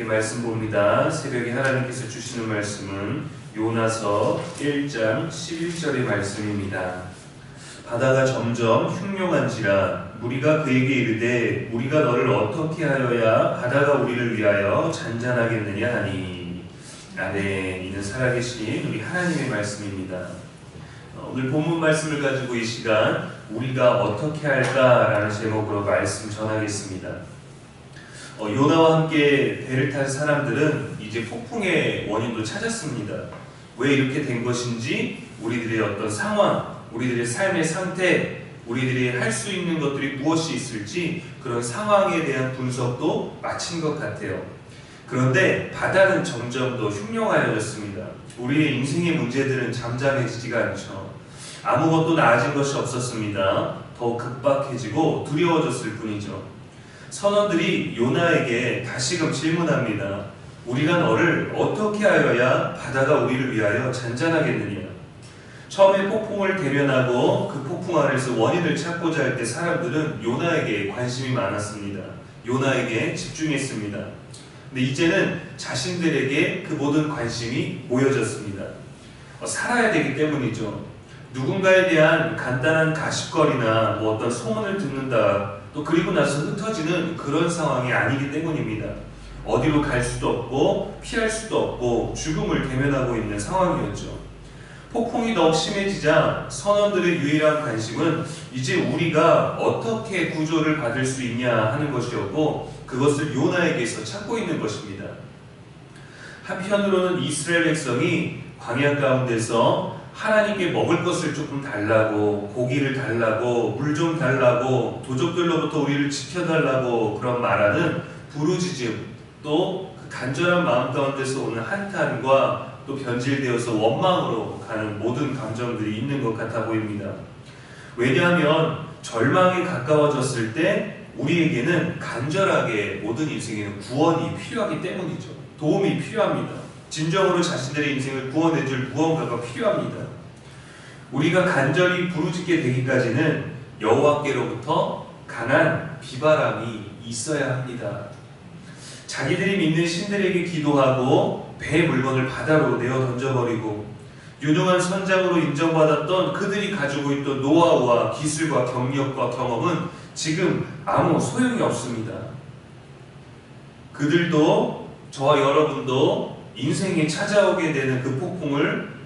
함께 말씀 봅니다. 새벽에 하나님께서 주시는 말씀은 요나서 1장 11절의 말씀입니다. 바다가 점점 흉룡한지라 무리가 그에게 이르되 우리가 너를 어떻게 하여야 바다가 우리를 위하여 잔잔하겠느냐 하니 아멘 이는 살아계신 우리 하나님의 말씀입니다. 어, 오늘 본문 말씀을 가지고 이 시간 우리가 어떻게 할까라는 제목으로 말씀 전하겠습니다. 어, 요나와 함께 배를 탄 사람들은 이제 폭풍의 원인도 찾았습니다. 왜 이렇게 된 것인지 우리들의 어떤 상황, 우리들의 삶의 상태, 우리들이 할 수 있는 것들이 무엇이 있을지 그런 상황에 대한 분석도 마친 것 같아요. 그런데 바다는 점점 더 흉룡하여졌습니다. 우리의 인생의 문제들은 잠잠해지지가 않죠. 아무것도 나아진 것이 없었습니다. 더 급박해지고 두려워졌을 뿐이죠. 선원들이 요나에게 다시금 질문합니다. 우리가 너를 어떻게 하여야 바다가 우리를 위하여 잔잔하겠느냐? 처음에 폭풍을 대면하고 그 폭풍 아래서 원인을 찾고자 할 때 사람들은 요나에게 관심이 많았습니다. 요나에게 집중했습니다. 근데 이제는 자신들에게 그 모든 관심이 모여졌습니다. 어, 살아야 되기 때문이죠. 누군가에 대한 간단한 가십거리나 뭐 어떤 소문을 듣는다, 또 그리고 나서 흩어지는 그런 상황이 아니기 때문입니다. 어디로 갈 수도 없고 피할 수도 없고 죽음을 대면하고 있는 상황이었죠. 폭풍이 더욱 심해지자 선원들의 유일한 관심은 이제 우리가 어떻게 구조를 받을 수 있냐 하는 것이었고 그것을 요나에게서 찾고 있는 것입니다. 한편으로는 이스라엘 백성이 광야 가운데서 하나님께 먹을 것을 조금 달라고 고기를 달라고 물 좀 달라고 도적들로부터 우리를 지켜달라고 그런 말하는 부르짖음 또 그 간절한 마음 가운데서 오는 한탄과 또 변질되어서 원망으로 가는 모든 감정들이 있는 것 같아 보입니다. 왜냐하면 절망이 가까워졌을 때 우리에게는 간절하게 모든 인생에는 구원이 필요하기 때문이죠. 도움이 필요합니다. 진정으로 자신들의 인생을 구원해줄 무언가가 필요합니다. 우리가 간절히 부르짖게 되기까지는 여호와께로부터 강한 비바람이 있어야 합니다. 자기들이 믿는 신들에게 기도하고 배의 물건을 바다로 내어 던져버리고 유능한 선장으로 인정받았던 그들이 가지고 있던 노하우와 기술과 경력과 경험은 지금 아무 소용이 없습니다. 그들도 저와 여러분도 인생에 찾아오게 되는 그 폭풍을 어,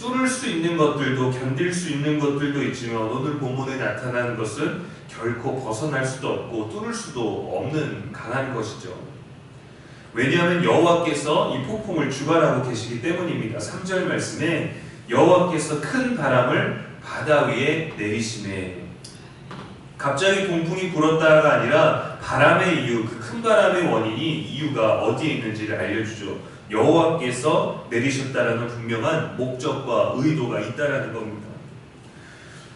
뚫을 수 있는 것들도 견딜 수 있는 것들도 있지만 오늘 본문에 나타나는 것은 결코 벗어날 수도 없고 뚫을 수도 없는 강한 것이죠. 왜냐하면 여호와께서 이 폭풍을 주관하고 계시기 때문입니다. 3절 말씀에 여호와께서 큰 바람을 바다 위에 내리심에 갑자기 동풍이 불었다가 아니라 바람의 이유, 그 큰 바람의 원인이 이유가 어디에 있는지를 알려주죠. 여호와께서 내리셨다라는 분명한 목적과 의도가 있다라는 겁니다.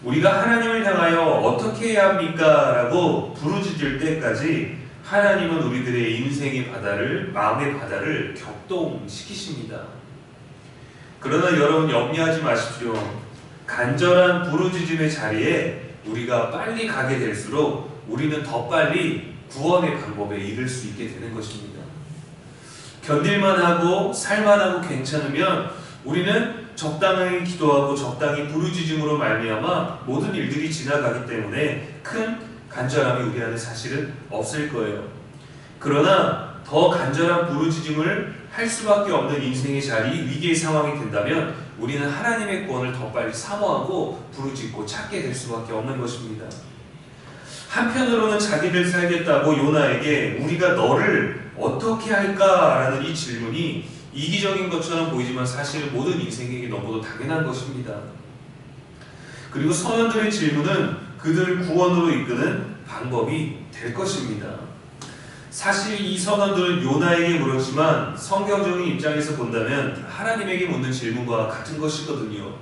우리가 하나님을 향하여 어떻게 해야 합니까? 라고 부르짖을 때까지 하나님은 우리들의 인생의 바다를 마음의 바다를 격동시키십니다. 그러나 여러분 염려하지 마십시오. 간절한 부르짖음의 자리에 우리가 빨리 가게 될수록 우리는 더 빨리 구원의 방법에 이를 수 있게 되는 것입니다. 견딜만 하고 살만 하고 괜찮으면 우리는 적당히 기도하고 적당히 부르짖음으로 말미암아 모든 일들이 지나가기 때문에 큰 간절함이 우리 안에 사실은 없을 거예요. 그러나 더 간절한 부르짖음을 할 수밖에 없는 인생의 자리, 위기의 상황이 된다면 우리는 하나님의 구원을 더 빨리 사모하고 부르짖고 찾게 될 수밖에 없는 것입니다. 한편으로는 자기를 살겠다고 요나에게 우리가 너를 어떻게 할까라는 이 질문이 이기적인 것처럼 보이지만 사실 모든 인생에게 너무도 당연한 것입니다. 그리고 선원들의 질문은 그들을 구원으로 이끄는 방법이 될 것입니다. 사실 이 선원들은 요나에게 물었지만 성경적인 입장에서 본다면 하나님에게 묻는 질문과 같은 것이거든요.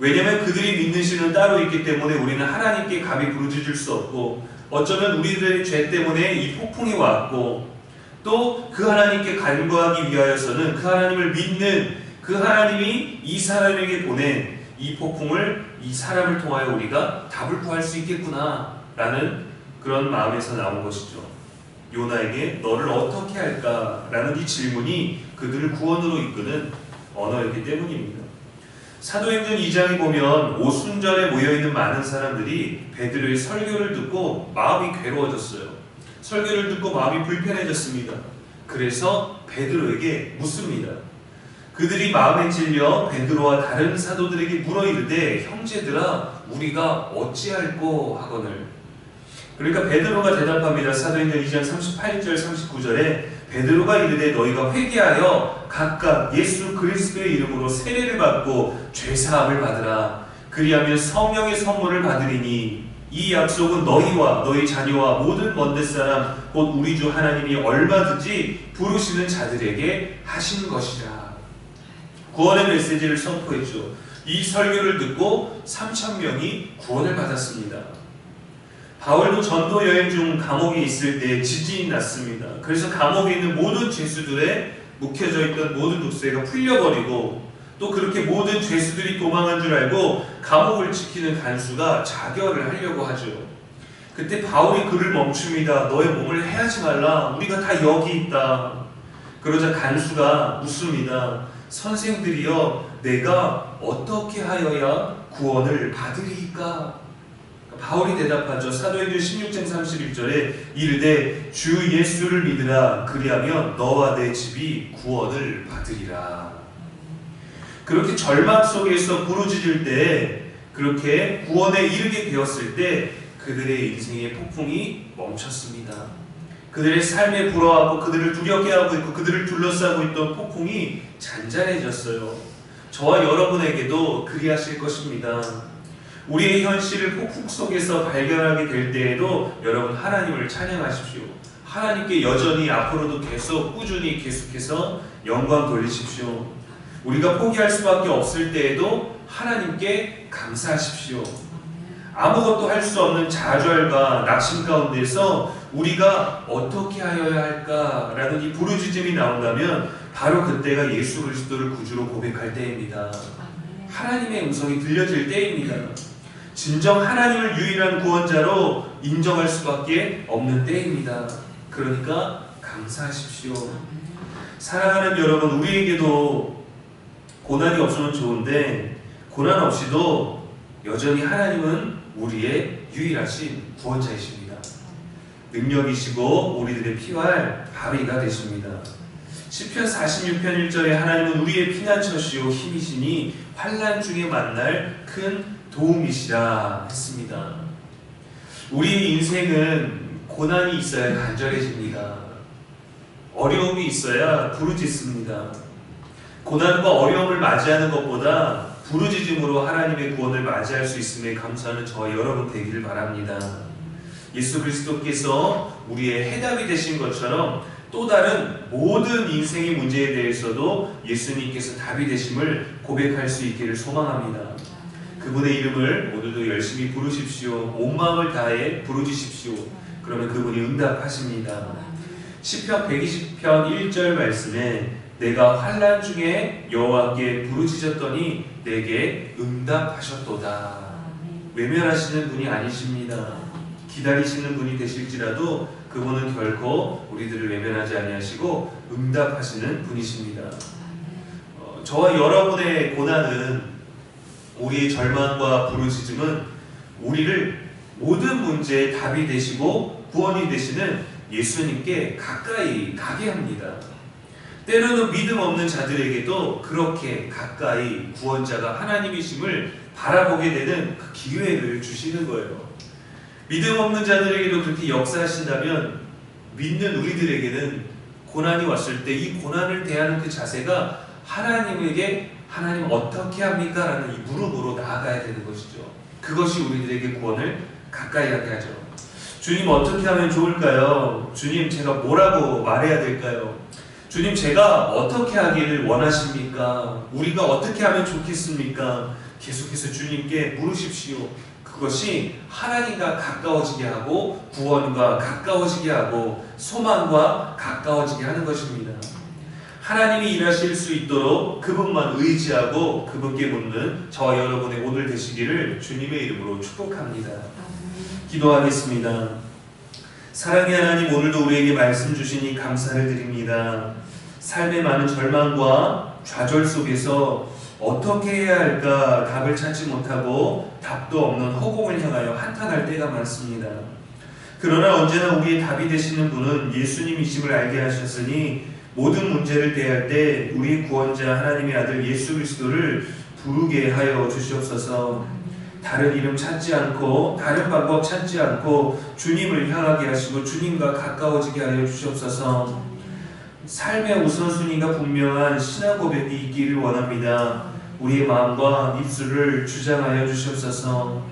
왜냐하면 그들이 믿는 신은 따로 있기 때문에 우리는 하나님께 감히 부르짖을 수 없고 어쩌면 우리들의 죄 때문에 이 폭풍이 왔고 또 그 하나님께 간구하기 위하여서는 그 하나님을 믿는 그 하나님이 이 사람에게 보낸 이 폭풍을 이 사람을 통하여 우리가 답을 구할 수 있겠구나 라는 그런 마음에서 나온 것이죠. 요나에게 너를 어떻게 할까 라는 이 질문이 그들을 구원으로 이끄는 언어였기 때문입니다. 사도행전 2장에 보면 오순절에 모여있는 많은 사람들이 베드로의 설교를 듣고 마음이 괴로워졌어요. 설교를 듣고 마음이 불편해졌습니다. 그래서 베드로에게 묻습니다. 그들이 마음에 찔려 베드로와 다른 사도들에게 물어 이르되 형제들아 우리가 어찌할꼬 하거늘 그러니까 베드로가 대답합니다. 사도행전 2장 38절 39절에 베드로가 이르되 너희가 회개하여 각각 예수 그리스도의 이름으로 세례를 받고 죄 사함을 받으라 그리하면 성령의 선물을 받으리니 이 약속은 너희와 너희 자녀와 모든 먼데 사람 곧 우리 주 하나님이 얼마든지 부르시는 자들에게 하신 것이라 구원의 메시지를 선포했죠. 이 설교를 듣고 3천 명이 구원을 받았습니다. 바울도 전도 여행 중 감옥에 있을 때 지진이 났습니다. 그래서 감옥에 있는 모든 죄수들의 묵혀져 있던 모든 독세가 풀려버리고 또 그렇게 모든 죄수들이 도망한 줄 알고 감옥을 지키는 간수가 자결을 하려고 하죠. 그때 바울이 그를 멈춥니다. 너의 몸을 해하지 말라. 우리가 다 여기 있다. 그러자 간수가 묻습니다. 선생들이여 내가 어떻게 하여야 구원을 받으리까? 바울이 대답하죠. 사도행전 16장 31절에 이르되 주 예수를 믿으라 그리하면 너와 내 집이 구원을 받으리라. 그렇게 절망 속에서 부르짖을 때 그렇게 구원에 이르게 되었을 때 그들의 인생의 폭풍이 멈췄습니다. 그들의 삶에 불어하고 그들을 두렵게 하고 있고 그들을 둘러싸고 있던 폭풍이 잔잔해졌어요. 저와 여러분에게도 그리하실 것입니다. 우리의 현실을 폭풍 속에서 발견하게 될 때에도 여러분 하나님을 찬양하십시오. 하나님께 여전히 앞으로도 계속 꾸준히 계속해서 영광 돌리십시오. 우리가 포기할 수밖에 없을 때에도 하나님께 감사하십시오. 아무것도 할 수 없는 좌절과 낙심 가운데서 우리가 어떻게 하여야 할까라는 이 부르짖음이 나온다면 바로 그때가 예수 그리스도를 구주로 고백할 때입니다. 하나님의 음성이 들려질 때입니다. 진정 하나님을 유일한 구원자로 인정할 수밖에 없는 때입니다. 그러니까 감사하십시오. 사랑하는 여러분, 우리에게도 고난이 없으면 좋은데 고난 없이도 여전히 하나님은 우리의 유일하신 구원자이십니다. 능력이시고 우리들의 피할 바위가 되십니다. 시편 46편 1절에 하나님은 우리의 피난처시오 힘이시니 환난 중에 만날 큰 도움이시라 했습니다. 우리 인생은 고난이 있어야 간절해집니다. 어려움이 있어야 부르짖습니다. 고난과 어려움을 맞이하는 것보다 부르짖음으로 하나님의 구원을 맞이할 수 있음에 감사하는 저와 여러분 되기를 바랍니다. 예수 그리스도께서 우리의 해답이 되신 것처럼 또 다른 모든 인생의 문제에 대해서도 예수님께서 답이 되심을 고백할 수 있기를 소망합니다. 그분의 이름을 오늘도 열심히 부르십시오. 온 마음을 다해 부르짖십시오. 그러면 그분이 응답하십니다. 시편 120편 1절 말씀에 내가 환란 중에 여호와께 부르짖었더니 내게 응답하셨도다. 외면하시는 분이 아니십니다. 기다리시는 분이 되실지라도 그분은 결코 우리들을 외면하지 아니하시고 응답하시는 분이십니다. 어, 저와 여러분의 고난은 우리의 절망과 부르짖음은 우리를 모든 문제의 답이 되시고 구원이 되시는 예수님께 가까이 가게 합니다. 때로는 믿음 없는 자들에게도 그렇게 가까이 구원자가 하나님이심을 바라보게 되는 그 기회를 주시는 거예요. 믿음 없는 자들에게도 그렇게 역사하신다면 믿는 우리들에게는 고난이 왔을 때 이 고난을 대하는 그 자세가 하나님에게 하나님 어떻게 합니까? 라는 이 무릎으로 나아가야 되는 것이죠. 그것이 우리들에게 구원을 가까이 하게 하죠. 주님 어떻게 하면 좋을까요? 주님 제가 뭐라고 말해야 될까요? 주님 제가 어떻게 하기를 원하십니까? 우리가 어떻게 하면 좋겠습니까? 계속해서 주님께 물으십시오. 그것이 하나님과 가까워지게 하고 구원과 가까워지게 하고 소망과 가까워지게 하는 것입니다. 하나님이 일하실 수 있도록 그분만 의지하고 그분께 묻는 저와 여러분의 오늘 되시기를 주님의 이름으로 축복합니다. 기도하겠습니다. 사랑의 하나님 오늘도 우리에게 말씀 주시니 감사를 드립니다. 삶의 많은 절망과 좌절 속에서 어떻게 해야 할까 답을 찾지 못하고 답도 없는 허공을 향하여 한탄할 때가 많습니다. 그러나 언제나 우리의 답이 되시는 분은 예수님이심을 알게 하셨으니 모든 문제를 대할 때 우리 구원자 하나님의 아들 예수 그리스도를 부르게 하여 주시옵소서. 다른 이름 찾지 않고 다른 방법 찾지 않고 주님을 향하게 하시고 주님과 가까워지게 하여 주시옵소서. 삶의 우선순위가 분명한 신앙 고백이 있기를 원합니다. 우리의 마음과 입술을 주장하여 주시옵소서.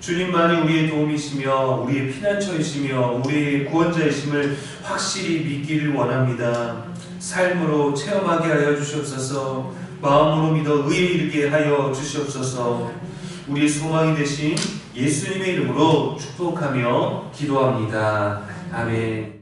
주님만이 우리의 도움이시며 우리의 피난처이시며 우리의 구원자이심을 확실히 믿기를 원합니다. 삶으로 체험하게 하여 주시옵소서. 마음으로 믿어 의에 이르게 하여 주시옵소서. 우리의 소망이 되신 예수님의 이름으로 축복하며 기도합니다. 아멘.